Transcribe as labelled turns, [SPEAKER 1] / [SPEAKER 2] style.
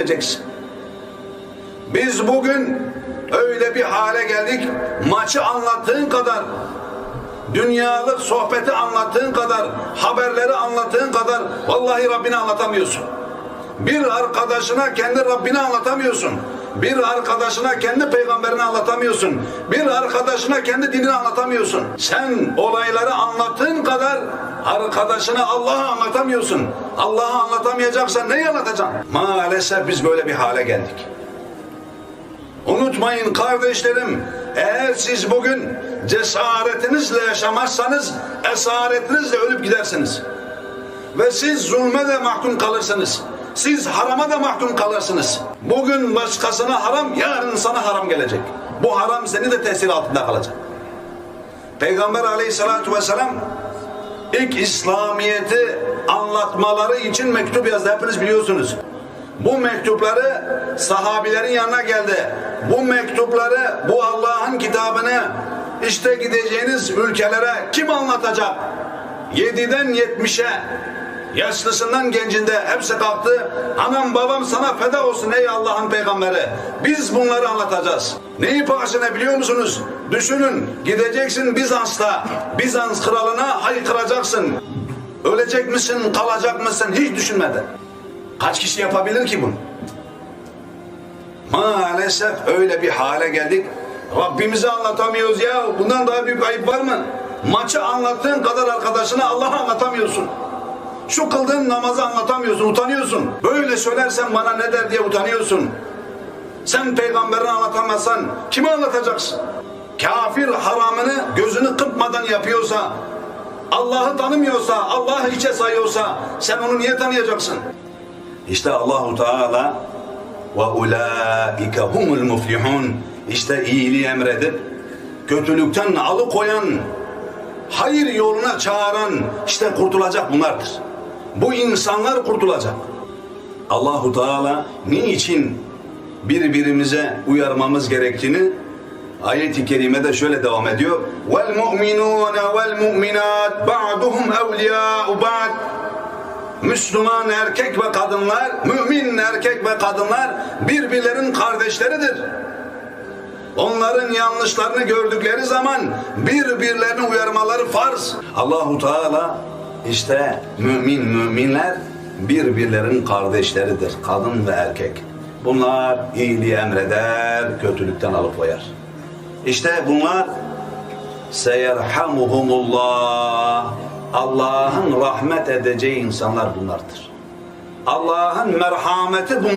[SPEAKER 1] edeceksin. Biz bugün öyle bir hale geldik. Maçı anlattığın kadar, dünyalık sohbeti anlattığın kadar, haberleri anlattığın kadar vallahi Rabbini anlatamıyorsun. Bir arkadaşına kendi Rabbini anlatamıyorsun. Bir arkadaşına kendi peygamberini anlatamıyorsun. Bir arkadaşına kendi dinini anlatamıyorsun. Sen olayları anlattığın kadar arkadaşına Allah'ı anlatamıyorsun. Allah'ı anlatamayacaksan neyi anlatacaksın? Maalesef biz böyle bir hale geldik. Unutmayın kardeşlerim, eğer siz bugün cesaretinizle yaşamazsanız esaretinizle ölüp gidersiniz. Ve siz zulme de mahkum kalırsınız. Siz harama da mahkum kalırsınız. Bugün başkasına haram, yarın sana haram gelecek. Bu haram seni de tesir altında kalacak. Peygamber aleyhissalatu vesselam ilk İslamiyet'i anlatmaları için mektup yazdı. Hepiniz biliyorsunuz. Bu mektupları sahabilerin yanına geldi. Bu mektupları, bu Allah'ın kitabını işte gideceğiniz ülkelere kim anlatacak? 7'den 70'e yaşlısından gencinde hepsi kalktı. Anam babam sana feda olsun ey Allah'ın peygamberi. Biz bunları anlatacağız. Neyi pahasına biliyor musunuz? Düşünün gideceksin Bizans'ta. Bizans kralına haykıracaksın. Ölecek misin, kalacak mısın hiç düşünmeden. Kaç kişi yapabilir ki bunu? Maalesef öyle bir hale geldik. Rabbimizi anlatamıyoruz ya. Bundan daha büyük ayıp var mı? Maçı anlattığın kadar arkadaşına Allah'ı anlatamıyorsun. Şu kıldığın namazı anlatamıyorsun, utanıyorsun. Böyle söylersen bana ne der diye utanıyorsun. Sen peygamberini anlatamazsan kime anlatacaksın? Kafir haramını gözünü kırpmadan yapıyorsa, Allah'ı tanımıyorsa, Allah'ı hiçe sayıyorsa sen onu niye tanıyacaksın? İşte Allahu Teala ve ulaike humul muflihun işte iyiliği emredip kötülükten alıkoyan hayır yoluna çağıran işte kurtulacak bunlardır. Bu insanlar kurtulacak. Allahu Teala niçin birbirimize uyarmamız gerektiğini ayet-i kerimede şöyle devam ediyor. Vel mu'minune vel mu'minat ba'duhum evliya'u ba'd Müslüman erkek ve kadınlar, mümin erkek ve kadınlar birbirlerin kardeşleridir. Onların yanlışlarını gördükleri zaman birbirlerini uyarmaları farz. Allahu Teala işte mümin müminler birbirlerin kardeşleridir. Kadın ve erkek. Bunlar iyiliği emreder, kötülükten alıkoyar. İşte bunlar seyerhamuhumullah Allah'ın rahmet edeceği insanlar bunlardır. Allah'ın merhameti bunlar.